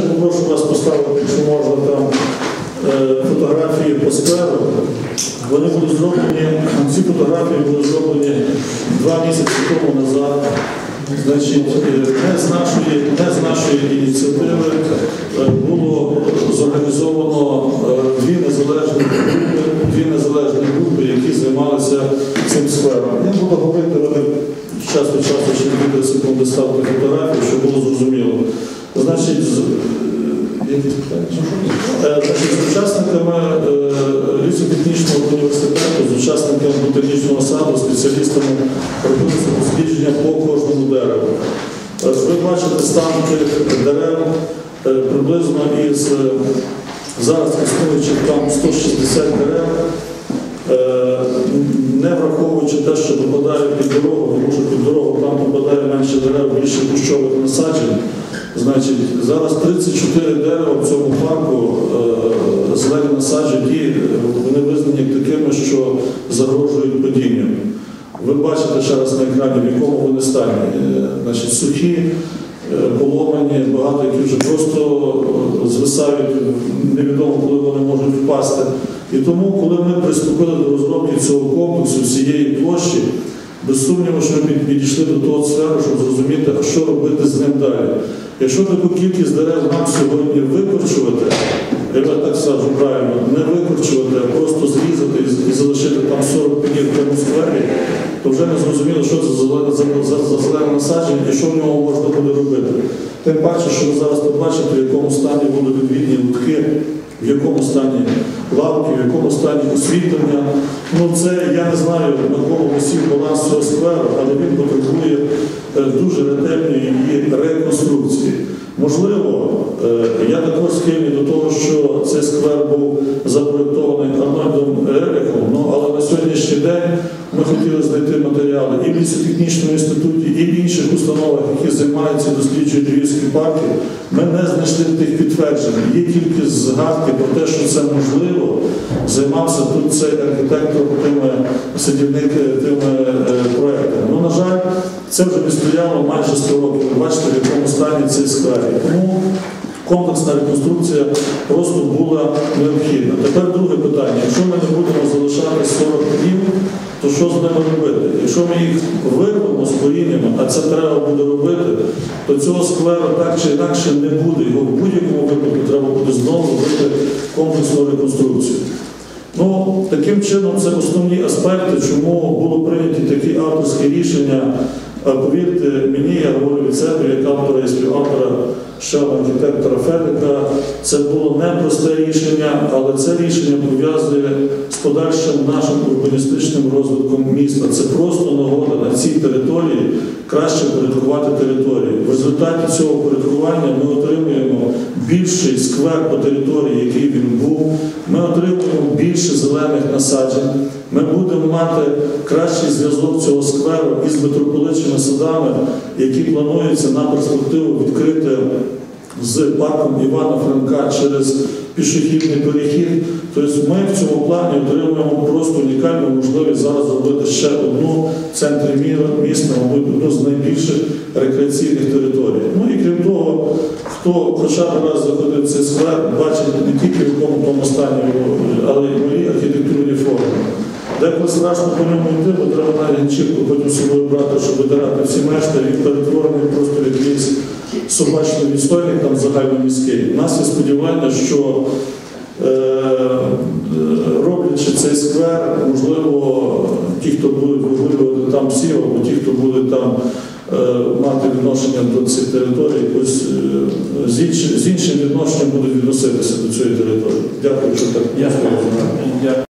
Попрошу вас поставити, якщо можна, там е, фотографії по скверу. Вони будуть зроблені, ці фотографії були зроблені два місяці тому назад. Значить, е, не з нашої, не з нашої ініціативи е, було зорганізовано дві незалежні групи, дві незалежні групи, які займалися цим сфером. Я буду говорити, ви час від ще кілька секунд ставити фотографії, щоб було зрозуміло. Значить, з- е? Е, з учасниками е, лісотехнічного університету, з учасниками ботанічного саду, спеціалістами робилися дослідження по кожному дереву. Е, Ви бачите стан тих дерев приблизно із зараз існуючих там 160 дерев. Не враховуючи те, що попадає під дорогу, тому що під дорогу там попадає менше дерев, більше кущових насаджень. Значить, зараз 34 дерева в цьому парку е, зелені насаджень, і е, вони визнані такими, що загрожують падінню. Ви бачите ще раз на екрані, в якому вони стані. Е, Значить, сухі, е, поломані, багато які вже просто е, звисають, невідомо коли вони можуть впасти. І тому, коли ми приступили до розробки цього комплексу всієї площі, без сумніву, що ми підійшли до того сферу, щоб зрозуміти, що робити з ним далі. Якщо таку кількість дерев нам сьогодні викорчувати, я так скажу правильно, не викорчувати, а просто зрізати і- залишити там 40 пенів в тому сквері, то вже не зрозуміло, що це за зелене- насадження і що в ньому можна буде робити. Тим паче, що ви зараз побачите, в якому стані будуть відвідні лутки, в якому стані лавки, в якому стані освітлення. Ну це я не знаю, на висів баланс цього скверу, але він потребує е, дуже ретельної її реконструкції. Можливо, е, я також схильний до того, що цей сквер був запроєктований Арнольдом Ерихом, ну, але на сьогоднішній день ми хотіли знайти матеріали і в лісотехнічному інституті, установах, які займаються досліджують львівські парки. Ми не знайшли тих підтверджень. Є тільки згадки про те, що це можливо. Займався тут цей архітектор тими садівник тими е, проектами. Ну, на жаль, це вже відстояло майже 100 років. Ви бачите, в якому стані цей сквер. Тому комплексна реконструкція просто була необхідна. Тепер друге питання. Якщо ми не будемо залишати 40 днів, то що з ними робити? Якщо ми їх вирвемо з коріннями, а це треба буде робити, то цього скверу так чи інакше не буде. Його в будь-якому випадку треба буде знову робити комплексну реконструкцію. Ну, таким чином, це основні аспекти, чому було прийняті такі авторські рішення. Повірте мені, я говорю від себе, як автора і співавтора ще архітектора Федика, це було непросте рішення, але це рішення пов'язує з подальшим нашим урбаністичним розвитком міста. Це просто нагода на цій території краще порядкувати територію. В результаті цього порядкування ми отримуємо більший сквер по території, який він був. Ми отримуємо більше зелених насаджень. Ми будемо мати кращий зв'язок цього скверу із митрополичими садами, які плануються на перспективу відкрити з парком Івана Франка через пішохідний перехід. Тобто ми в цьому плані отримуємо просто унікальну можливість зараз зробити ще одну в центрі мі- міста, мабуть, одну з найбільших рекреаційних територій. Ну і крім того, хто хоча б раз заходив в цей сквер, бачить не тільки в якому тому стані, але й малі архітектурні форми. Деколи страшно по ньому йти, бо треба навіть чіпку потім з собою брати, щоб витирати всі мешти, він перетворений просто якийсь собачний відстойник там загальноміський. У нас є сподівання, що е, е, роблячи цей сквер, можливо, ті, хто будуть вигулювати там всі, або ті, хто буде там е, мати відношення до цих територій, якось з іншим, відношенням будуть відноситися до цієї території. Дякую, що так. Дякую.